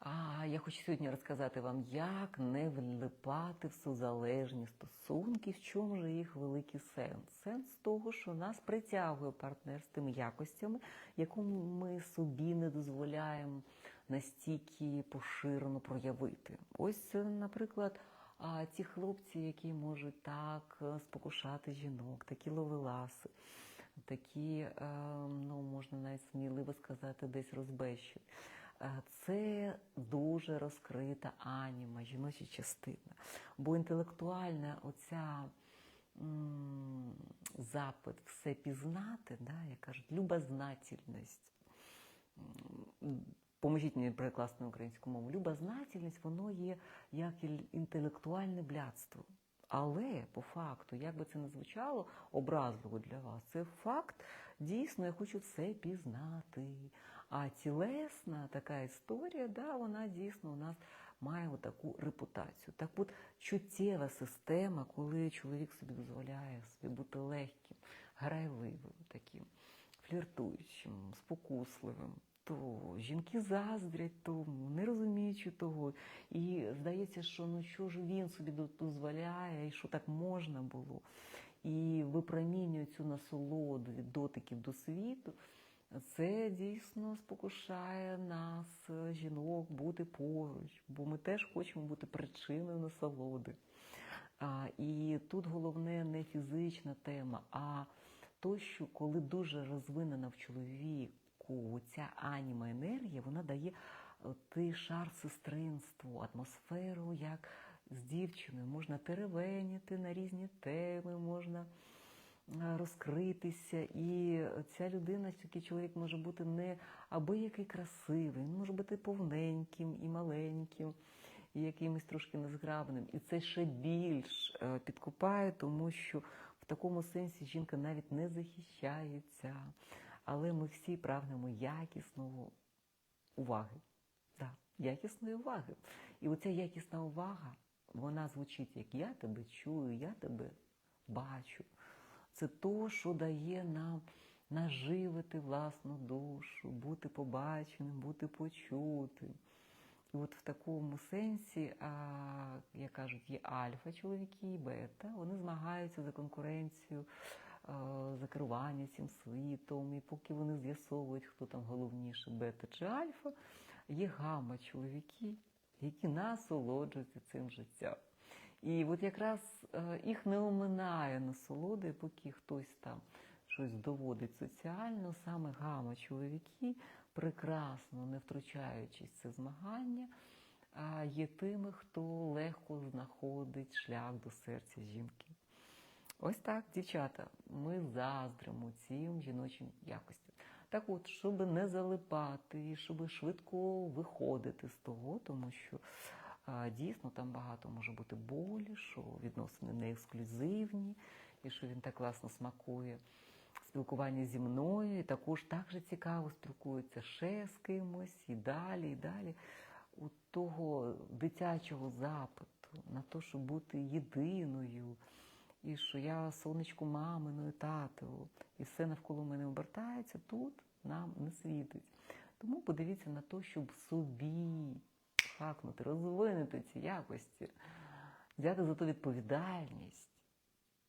А я хочу сьогодні розказати вам, як не влипати в сузалежні стосунки, в чому же їх великий сенс. Сенс того, що нас притягує партнер з тими якостями, яку ми собі не дозволяємо настільки поширено проявити. Ось, наприклад, ті хлопці, які можуть так е, спокушати жінок, такі ловеласи, такі, е, ну можна навіть сміливо сказати, десь розбещені. Е, Це дуже розкрита аніма, жіноча частина. Бо інтелектуальна оця запит все пізнати, да, як кажуть, любознательність. Поможіть мені перекласти на українську мову. Любознательність, воно є як інтелектуальне блядство. Але по факту, як би це не звучало образливо для вас, це факт, дійсно, я хочу все пізнати. А тілесна така історія, да, вона дійсно у нас має таку репутацію. Так от чуттєва система, коли чоловік собі дозволяє собі бути легким, грайливим, таким, фліртуючим, спокусливим. То жінки заздрять тому, не розуміючи того. І здається, що ну що ж він собі до- дозволяє, і що так можна було. І випромінює цю насолоду від дотиків до світу. Це дійсно спокушає нас, е, жінок, бути поруч, бо ми теж хочемо бути причиною насолоди. І тут головне не фізична тема, а то, що коли дуже розвинена в чоловіку ця аніма енергія, вона дає е, той шар сестринству, атмосферу, як з дівчиною. Можна теревеніти на різні теми, можна розкритися. І ця людина, такий чоловік може бути не аби який красивий, він може бути повненьким і маленьким, і якимось трошки незграбним. І це ще більш е, підкупає, тому що в такому сенсі жінка навіть не захищається. Але ми всі прагнемо якісного уваги. Да, якісної уваги. І оця якісна увага, вона звучить як я тебе чую, я тебе бачу. Це то, що дає нам наживити власну душу, бути побаченим, бути почутим. І от в такому сенсі, як кажуть, є альфа чоловіки і бета, вони змагаються за конкуренцію, за керування цим світом. І поки вони з'ясовують, хто там головніше, бета чи альфа, є гамма чоловіки, які насолоджуються цим життям. І от якраз е, їх не оминає насолоди, поки хтось там щось доводить соціально, саме гама чоловіки, прекрасно не втручаючись в це змагання, є тими, хто легко знаходить шлях до серця жінки. Ось так, дівчата, ми заздримо цим жіночим якостям. Так от, щоб не залипати, щоб швидко виходити з того, тому що дійсно там багато може бути болі, що відносини не ексклюзивні, і що він так класно смакує спілкування зі мною, і також так же цікаво спілкується ще з кимось, і далі, і далі. У того дитячого запиту на те, щоб бути єдиною, і що я сонечку маминою, татову, і все навколо мене обертається, тут нам не світить. Тому подивіться на те, щоб собі хакнути, розвинути ці якості, взяти за то відповідальність,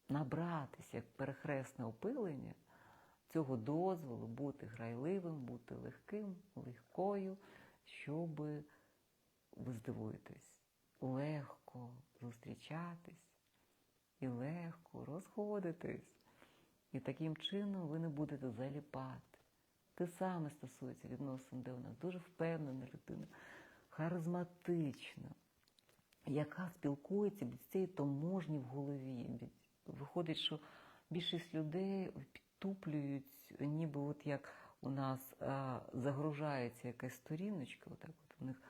набратися як перехресне опилення цього дозволу бути грайливим, бути легким, легкою, щоб ви здивуєтесь, легко зустрічатись і легко розходитись. І таким чином ви не будете заліпати. Те саме стосується відносин, де у нас дуже впевнена людина, харизматична, яка спілкується від цієї таможні в голові. Виходить, що більшість людей підтуплюють, ніби от як у нас а, загружається якась сторіночка, отак от у них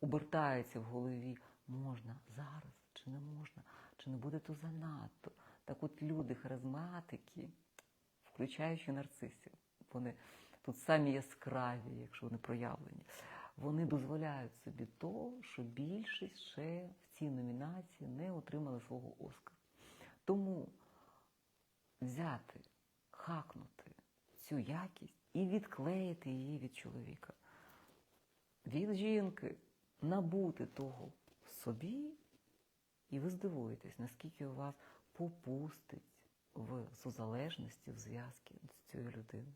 обертається в голові, можна зараз чи не можна, чи не буде то занадто. Так от люди, харизматики, включаючи нарцисів, вони тут самі яскраві, якщо вони проявлені, вони дозволяють собі то, що більшість ще в цій номінації не отримали свого Оскара. Тому взяти, хакнути цю якість і відклеїти її від чоловіка, від жінки, набути того собі, і ви здивуєтесь, наскільки у вас попустить в сузалежності, в зв'язки з цією людиною.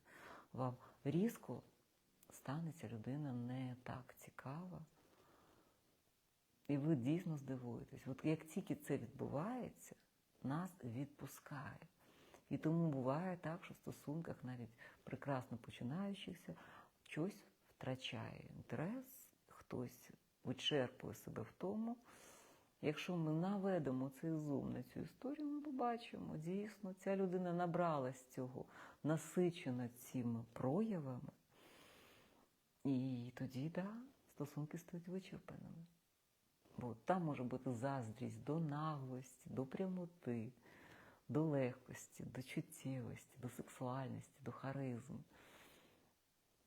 Вам різко стане ця людина не так цікава. І ви дійсно здивуєтесь. От як тільки це відбувається, нас відпускає. І тому буває так, що в стосунках, навіть прекрасно починаючихся, щось втрачає інтерес, хтось вичерпує себе в тому. Якщо ми наведемо цей зум на цю історію, ми побачимо, дійсно, ця людина набралась цього, насичена цими проявами. І тоді, так, да, стосунки стають вичерпаними. Бо там може бути заздрість до наглості, до прямоти, до легкості, до чуттєвості, до сексуальності, до харизму.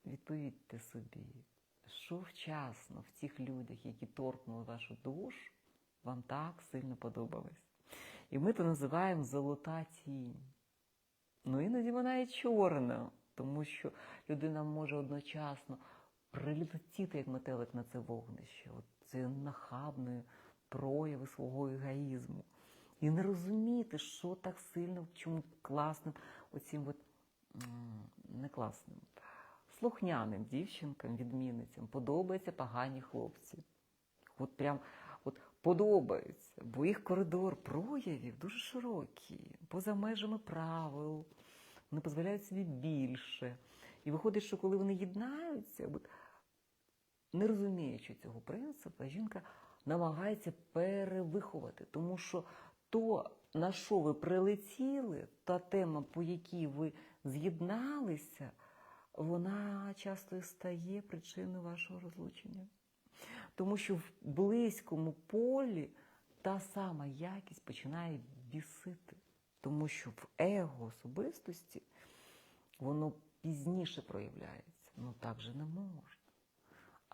Відповідьте собі, що вчасно в тих людях, які торкнули вашу душу, вам так сильно подобалось. І ми це називаємо золота тінь. Ну іноді вона і чорна, тому що людина може одночасно прилетіти, як метелик на це вогнище, от це нахабної прояви свого егоїзму. І не розуміти, що так сильно, в чому класним, оцім от, не класним, слухняним дівчинкам, відмінницям подобаються погані хлопці. От прям от подобаються, бо їх коридор проявів дуже широкий, поза межами правил, вони дозволяють собі більше. І виходить, що коли вони єднаються, от, не розуміючи цього принципу, жінка намагається перевиховати, тому що то, на що ви прилетіли, та тема, по якій ви з'єдналися, вона часто стає причиною вашого розлучення. Тому що в близькому полі та сама якість починає бісити. Тому що в его особистості воно пізніше проявляється. Ну так же не можна.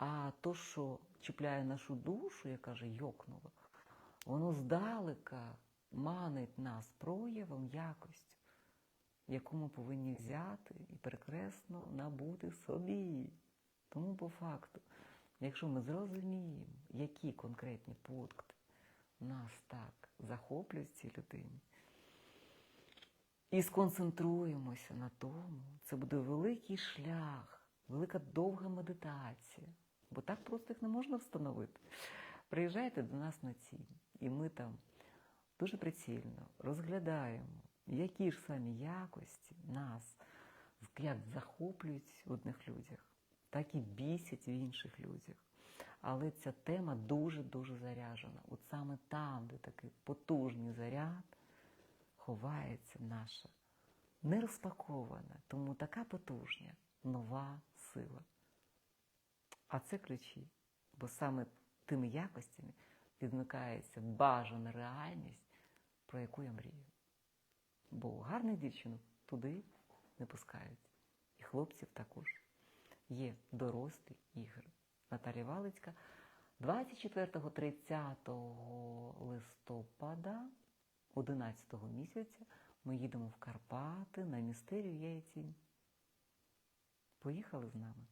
А то, що чіпляє нашу душу, яка же йокнула, воно здалека манить нас проявом якості, яку ми повинні взяти і прекрасно набути собі. Тому по факту, якщо ми зрозуміємо, які конкретні пункти нас так захоплюють цій людині, і сконцентруємося на тому, це буде великий шлях, велика довга медитація, бо так просто їх не можна встановити. Приїжджайте до нас на ціль, і ми там дуже прицільно розглядаємо, які ж самі якості нас як захоплюють в одних людях, так і бісять в інших людях. Але ця тема дуже-дуже заряджена. От саме там, де такий потужний заряд, ховається наша нерозпакована, тому така потужня нова сила. А це ключі, бо саме тими якостями відмикається бажана реальність, про яку я мрію. Бо гарних дівчинок туди не пускають. І хлопців також. Є дорослі ігри. Наталія Валицька 24-30 листопада 11 місяця ми їдемо в Карпати на містерію Яйцінь. Поїхали з нами.